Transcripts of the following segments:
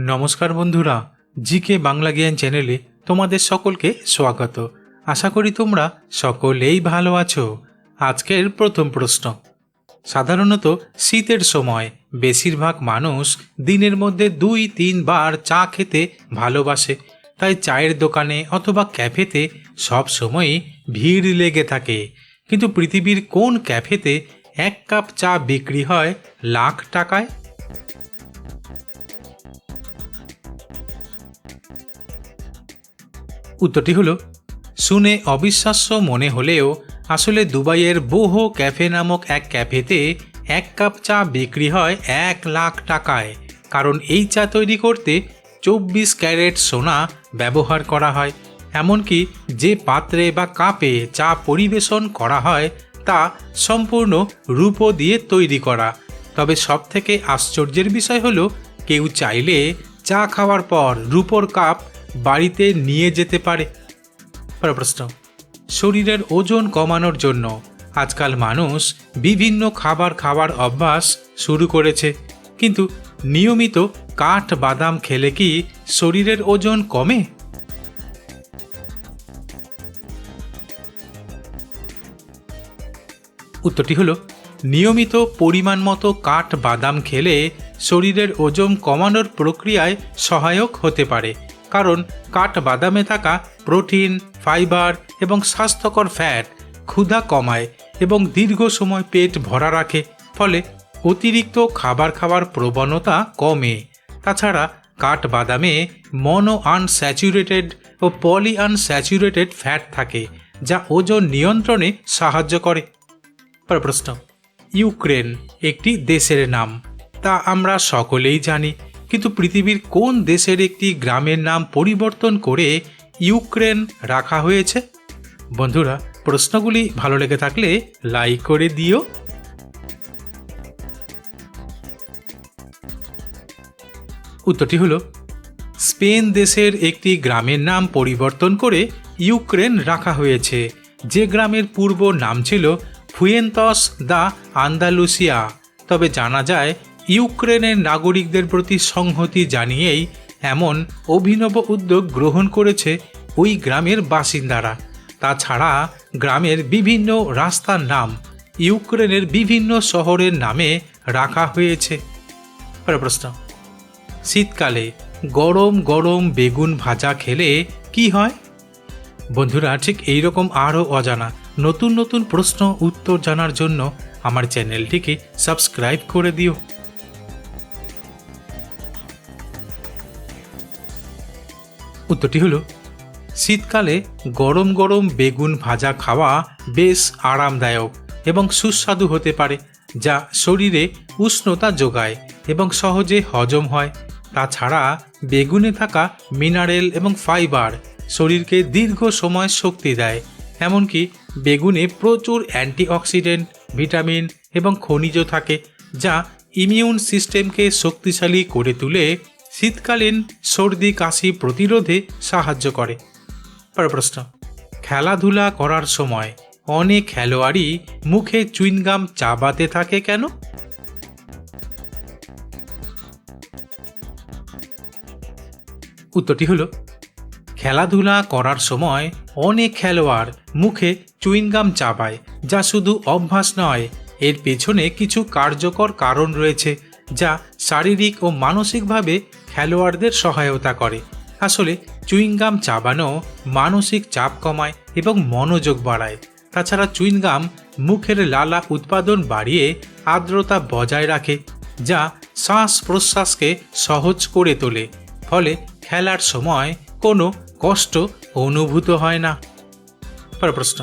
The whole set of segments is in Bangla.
নমস্কার বন্ধুরা, জিকে বাংলা জ্ঞান চ্যানেলে তোমাদের সকলকে স্বাগত। আশা করি তোমরা সকলেই ভালো আছো। আজকের প্রথম প্রশ্ন। সাধারণত শীতের সময় বেশিরভাগ মানুষ দিনের মধ্যে দুই তিনবার চা খেতে ভালোবাসে। তাই চায়ের দোকানে অথবা ক্যাফেতে সব সময়ই ভিড় লেগে থাকে। কিন্তু পৃথিবীর কোন ক্যাফেতে এক কাপ চা বিক্রি হয় লাখ টাকায়? উত্তরটি হলো, শুনে অবিশ্বাস্য মনে হলেও আসলে দুবাইয়ের বোহো ক্যাফে নামক এক ক্যাফেতে এক কাপ চা বিক্রি হয় এক লাখ টাকায়। কারণ এই চা তৈরি করতে চব্বিশ ক্যারেট সোনা ব্যবহার করা হয়। এমনকি যে পাত্রে বা কাপে চা পরিবেশন করা হয়, তা সম্পূর্ণ রূপো দিয়ে তৈরি করা। তবে সবথেকে আশ্চর্যের বিষয় হলো, কেউ চাইলে চা খাওয়ার পর রূপোর কাপ বাড়িতে নিয়ে যেতে পারে। প্রশ্ন, শরীরের ওজন কমানোর জন্য আজকাল মানুষ বিভিন্ন খাবার খাওয়ার অভ্যাস শুরু করেছে। কিন্তু নিয়মিত কাঠ বাদাম খেলে কি শরীরের ওজন কমে? উত্তরটি হলো, নিয়মিত পরিমাণ মতো কাঠ বাদাম খেলে শরীরের ওজন কমানোর প্রক্রিয়ায় সহায়ক হতে পারে। কারণ কাঠ বাদামে থাকা প্রোটিন, ফাইবার এবং স্বাস্থ্যকর ফ্যাট ক্ষুধা কমায় এবং দীর্ঘ সময় পেট ভরা রাখে, ফলে অতিরিক্ত খাবার খাওয়ার প্রবণতা কমে। তাছাড়া কাঠ বাদামে মনো আনস্যাচুরেটেড ও পলি আনস্যাচুরেটেড ফ্যাট থাকে, যা ওজন নিয়ন্ত্রণে সাহায্য করে। প্রশ্ন, ইউক্রেন একটি দেশের নাম, তা আমরা সকলেই জানি। কিন্তু পৃথিবীর কোন দেশের একটি গ্রামের নাম পরিবর্তন করে ইউক্রেন রাখা হয়েছে? বন্ধুরা, প্রশ্নগুলি ভালো লেগে থাকলে লাইক করে দিও। উত্তরটি হলো, স্পেন দেশের একটি গ্রামের নাম পরিবর্তন করে ইউক্রেন রাখা হয়েছে। যে গ্রামের পূর্ব নাম ছিল ফুয়েন্তস দা আন্দালুসিয়া। তবে জানা যায় ইউক্রেনের নাগরিকদের প্রতি সংহতি জানিয়েই এমন অভিনব উদ্যোগ গ্রহণ করেছে ওই গ্রামের বাসিন্দারা। তাছাড়া গ্রামের বিভিন্ন রাস্তার নাম ইউক্রেনের বিভিন্ন শহরের নামে রাখা হয়েছে। প্রশ্ন, শীতকালে গরম গরম বেগুন ভাজা খেলে কি হয়? বন্ধুরা, ঠিক এইরকম আরও অজানা নতুন নতুন প্রশ্ন উত্তর জানার জন্য আমার চ্যানেলটিকে সাবস্ক্রাইব করে দিও। উত্তরটি হলো, শীতকালে গরম গরম বেগুন ভাজা খাওয়া বেশ আরামদায়ক এবং সুস্বাদু হতে পারে, যা শরীরে উষ্ণতা যোগায় এবং সহজে হজম হয়। তাছাড়া বেগুনে থাকা মিনারেল এবং ফাইবার শরীরকে দীর্ঘ সময় শক্তি দেয়, এমনকি বেগুনে প্রচুর অ্যান্টিঅক্সিডেন্ট, ভিটামিন এবং খনিজ থাকে, যা ইমিউন সিস্টেমকে শক্তিশালী করে তুলে শীতকালীন সর্দি কাশি প্রতিরোধে সাহায্য করে। পরের প্রশ্ন, খেলাধুলা করার সময় অনেক খেলোয়াড়ই মুখে চুইনগাম চাবাতে থাকে কেন? উত্তরটি হলো, খেলাধুলা করার সময় অনেক খেলোয়াড় মুখে চুইনগাম চাবায়, যা শুধু অভ্যাস নয়, এর পেছনে কিছু কার্যকর কারণ রয়েছে, যা শারীরিক ও মানসিকভাবে খেলোয়াড়দের সহায়তা করে। আসলে চুইংগাম চাবানো মানসিক চাপ কমায় এবং মনোযোগ বাড়ায়। তাছাড়া চুইংগাম মুখের লালা উৎপাদন বাড়িয়ে আর্দ্রতা বজায় রাখে, যা শ্বাস প্রশ্বাসকে সহজ করে তোলে। ফলে খেলার সময় কোনো কষ্ট অনুভূত হয় না। পরের প্রশ্ন,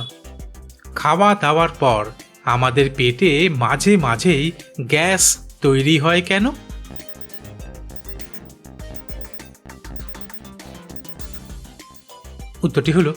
খাওয়া দাওয়ার পর আমাদের পেটে মাঝে মাঝেই গ্যাস তৈরি হয় কেন? উত্তরটি হলো,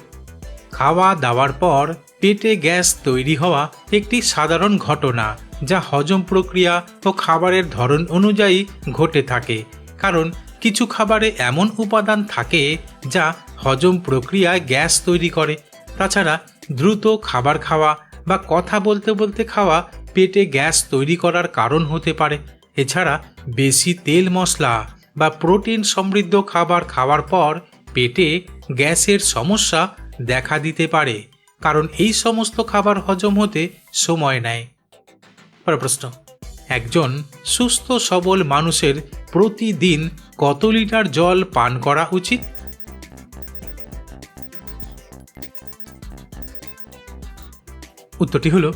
খাওয়া দাওয়ার পর পেটে গ্যাস তৈরি হওয়া একটি সাধারণ ঘটনা যা হজম প্রক্রিয়া ও খাবারের ধরন অনুযায়ী ঘটে থাকে। কারণ কিছু খাবারে এমন উপাদান থাকে যা হজম প্রক্রিয়ায় গ্যাস তৈরি করে। তাছাড়া দ্রুত খাবার খাওয়া বা কথা বলতে বলতে খাওয়া পেটে গ্যাস তৈরি করার কারণ হতে পারে। এছাড়া বেশি তেল মশলা বা প্রোটিন সমৃদ্ধ খাবার খাওয়ার পর পেটে গ্যাসের সমস্যা দেখা দিতে পারে, কারণ এই সমস্ত খাবার হজম হতে সময় নেয়। প্রশ্ন, একজন সুস্থ সবল মানুষের প্রতিদিন কত লিটার জল পান করা উচিত? উত্তরটি হলো,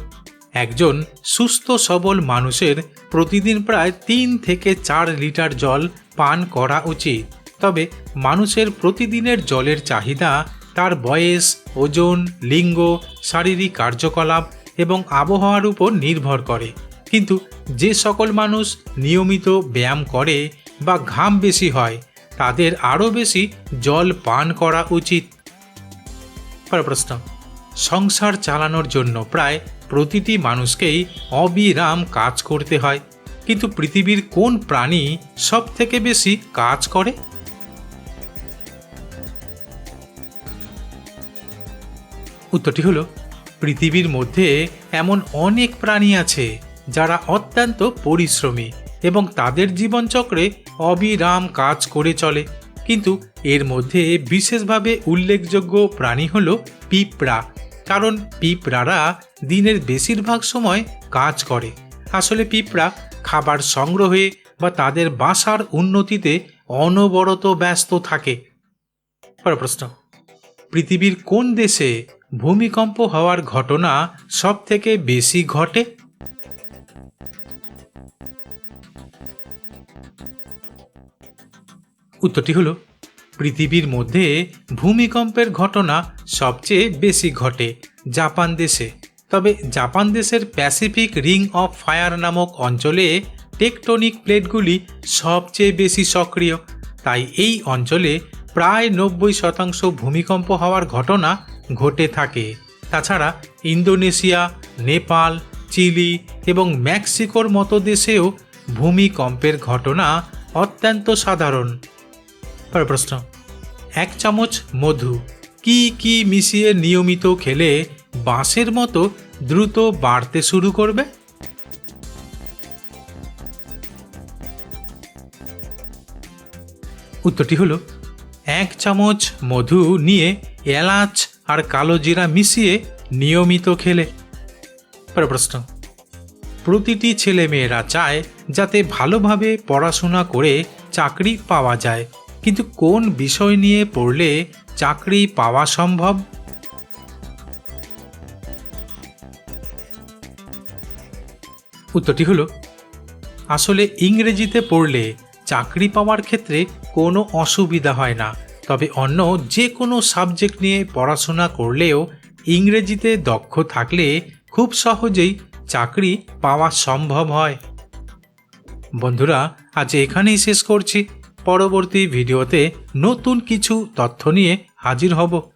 একজন সুস্থ সবল মানুষের প্রতিদিন প্রায় তিন থেকে চার লিটার জল পান করা উচিত। তবে মানুষের প্রতিদিনের জলের চাহিদা, তার বয়স, ওজন, লিঙ্গ, শারীরিক কার্যকলাপ এবং আবহাওয়ার উপর নির্ভর করে। কিন্তু যে সকল মানুষ নিয়মিত ব্যায়াম করে বা ঘাম বেশি হয়, তাদের আরও বেশি জল পান করা উচিত। প্রশ্ন সংসার চালানোর জন্য প্রায় প্রতিটি মানুষকেই অবিরাম কাজ করতে হয়। কিন্তু পৃথিবীর কোন প্রাণী সব থেকে বেশি কাজ করে? উত্তরটি হলো, পৃথিবীর মধ্যে এমন অনেক প্রাণী আছে যারা অত্যন্ত পরিশ্রমী এবং তাদের জীবনচক্রে অবিরাম কাজ করে চলে। কিন্তু এর মধ্যে বিশেষভাবে উল্লেখযোগ্য প্রাণী হল পিঁপড়া, কারণ পিঁপড়ারা দিনের বেশিরভাগ সময় কাজ করে। আসলে পিঁপড়া খাবার সংগ্রহে বা তাদের বাসার উন্নতিতে অনবরত ব্যস্ত থাকে। প্রশ্ন, পৃথিবীর কোন দেশে ভূমিকম্প হওয়ার ঘটনা সব থেকে বেশি ঘটে? উত্তরটি হলো, পৃথিবীর মধ্যে ভূমিকম্পের ঘটনা সবচেয়ে বেশি ঘটে জাপান দেশে। তবে জাপান দেশের প্যাসিফিক রিং অফ ফায়ার নামক অঞ্চলে টেকটনিক প্লেটগুলি সবচেয়ে বেশি সক্রিয়। তাই এই অঞ্চলে প্রায় নব্বই শতাংশ ভূমিকম্প হওয়ার ঘটনা ঘটে থাকে। তাছাড়া ইন্দোনেশিয়া, নেপাল, চিলি এবং মেক্সিকোর মতো দেশেও ভূমিকম্পের ঘটনা অত্যন্ত সাধারণ। পরের প্রশ্ন, এক চামচ মধু কি কি মিশিয়ে নিয়মিত খেলে বাঁশের মতো দ্রুত বাড়তে শুরু করবে? উত্তরটি হলো, এক চামচ মধু নিয়ে এলাচ আর কালো জিরা মিশিয়ে নিয়মিত খেলে। প্রশ্ন। প্রতিটি ছেলে মেয়েরা চায় যাতে ভালোভাবে পড়াশোনা করে চাকরি পাওয়া যায়, কিন্তু কোন বিষয় নিয়ে পড়লে চাকরি পাওয়া সম্ভব? উত্তরটি হলো, আসলে ইংরেজিতে পড়লে চাকরি পাওয়ার ক্ষেত্রে কোনো অসুবিধা হয় না। তবে অন্য যে কোনো সাবজেক্ট নিয়ে পড়াশোনা করলেও ইংরেজিতে দক্ষ থাকলে খুব সহজেই চাকরি পাওয়া সম্ভব হয়। বন্ধুরা, আজ এখানেই শেষ করছি। পরবর্তী ভিডিওতে নতুন কিছু তথ্য নিয়ে হাজির হব।